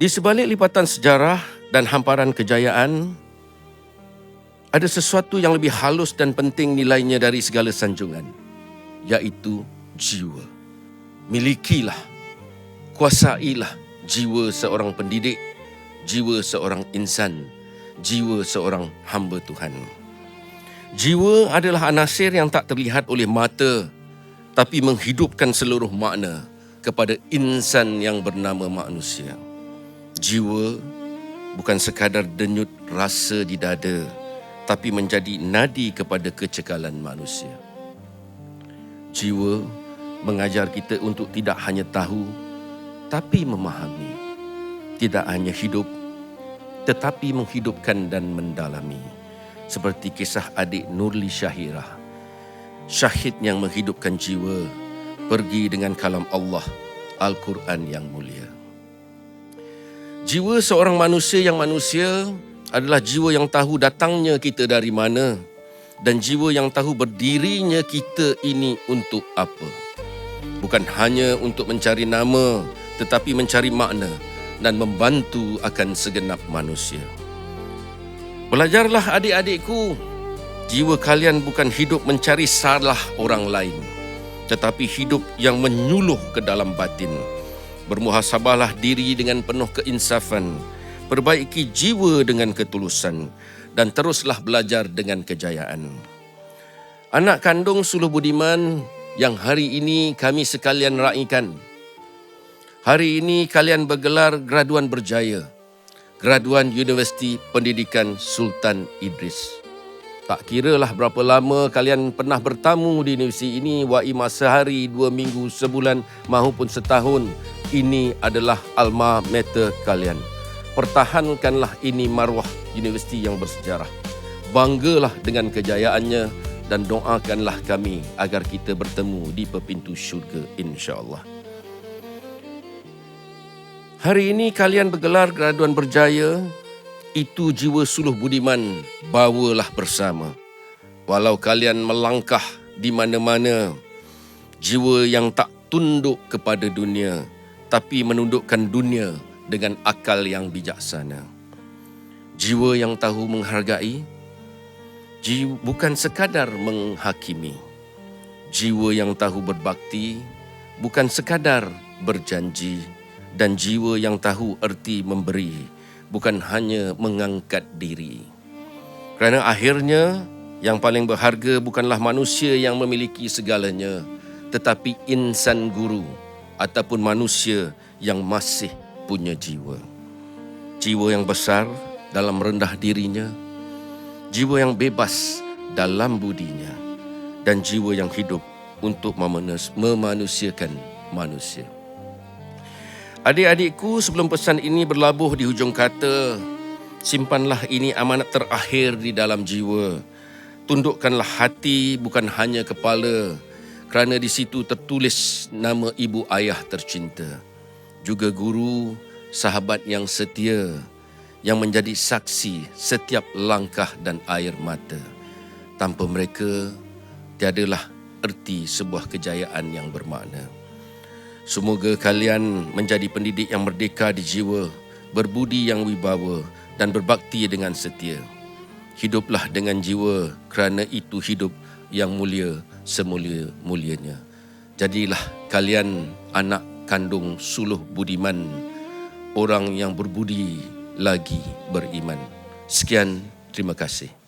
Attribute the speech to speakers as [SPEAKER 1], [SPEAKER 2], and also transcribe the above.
[SPEAKER 1] Di sebalik lipatan sejarah dan hamparan kejayaan, ada sesuatu yang lebih halus dan penting nilainya dari segala sanjungan, iaitu jiwa. Milikilah, kuasailah jiwa seorang pendidik, jiwa seorang insan, jiwa seorang hamba Tuhan. Jiwa adalah anasir yang tak terlihat oleh mata tapi menghidupkan seluruh makna kepada insan yang bernama manusia. Jiwa bukan sekadar denyut rasa di dada tapi menjadi nadi kepada kecekalan manusia. Jiwa mengajar kita untuk tidak hanya tahu tapi memahami. Tidak hanya hidup tetapi menghidupkan dan mendalami. Seperti kisah adik Nurli Syahirah. Syahid yang menghidupkan jiwa pergi dengan kalam Allah Al-Quran yang mulia. Jiwa seorang manusia yang manusia adalah jiwa yang tahu datangnya kita dari mana dan jiwa yang tahu berdirinya kita ini untuk apa. Bukan hanya untuk mencari nama tetapi mencari makna dan membantu akan segenap manusia. Belajarlah adik-adikku, jiwa kalian bukan hidup mencari salah orang lain, tetapi hidup yang menyuluh ke dalam batin. Bermuhasabahlah diri dengan penuh keinsafan, perbaiki jiwa dengan ketulusan, dan teruslah belajar dengan kejayaan. Anak kandung Suluh Budiman yang hari ini kami sekalian raikan, Hari ini kalian bergelar graduan berjaya. Graduan Universiti Pendidikan Sultan Idris. Tak kira lah berapa lama kalian pernah bertamu di universiti ini, wai masa hari, dua minggu, sebulan maupun setahun, ini adalah alma mater kalian. Pertahankanlah ini marwah universiti yang bersejarah. Banggalah dengan kejayaannya dan doakanlah kami agar kita bertemu di pepintu syurga insya-Allah. Hari ini kalian bergelar graduan berjaya, itu jiwa suluh budiman, bawalah bersama. Walau kalian melangkah di mana-mana, jiwa yang tak tunduk kepada dunia, tapi menundukkan dunia dengan akal yang bijaksana. Jiwa yang tahu menghargai, jiwa bukan sekadar menghakimi. Jiwa yang tahu berbakti, bukan sekadar berjanji dan jiwa yang tahu erti memberi bukan hanya mengangkat diri. Kerana akhirnya yang paling berharga bukanlah manusia yang memiliki segalanya tetapi insan guru ataupun manusia yang masih punya jiwa. Jiwa yang besar dalam rendah dirinya, jiwa yang bebas dalam budinya dan jiwa yang hidup untuk memanusiakan manusia. Adik-adikku, sebelum pesan ini berlabuh di hujung kata, simpanlah ini amanat terakhir di dalam jiwa. Tundukkanlah hati bukan hanya kepala kerana di situ tertulis nama ibu ayah tercinta. Juga guru, sahabat yang setia yang menjadi saksi setiap langkah dan air mata. Tanpa mereka, tiadalah erti sebuah kejayaan yang bermakna. Semoga kalian menjadi pendidik yang merdeka di jiwa, berbudi yang wibawa dan berbakti dengan setia. Hiduplah dengan jiwa kerana itu hidup yang mulia semulia-mulianya. Jadilah kalian anak kandung suluh budiman, orang yang berbudi lagi beriman. Sekian, terima kasih.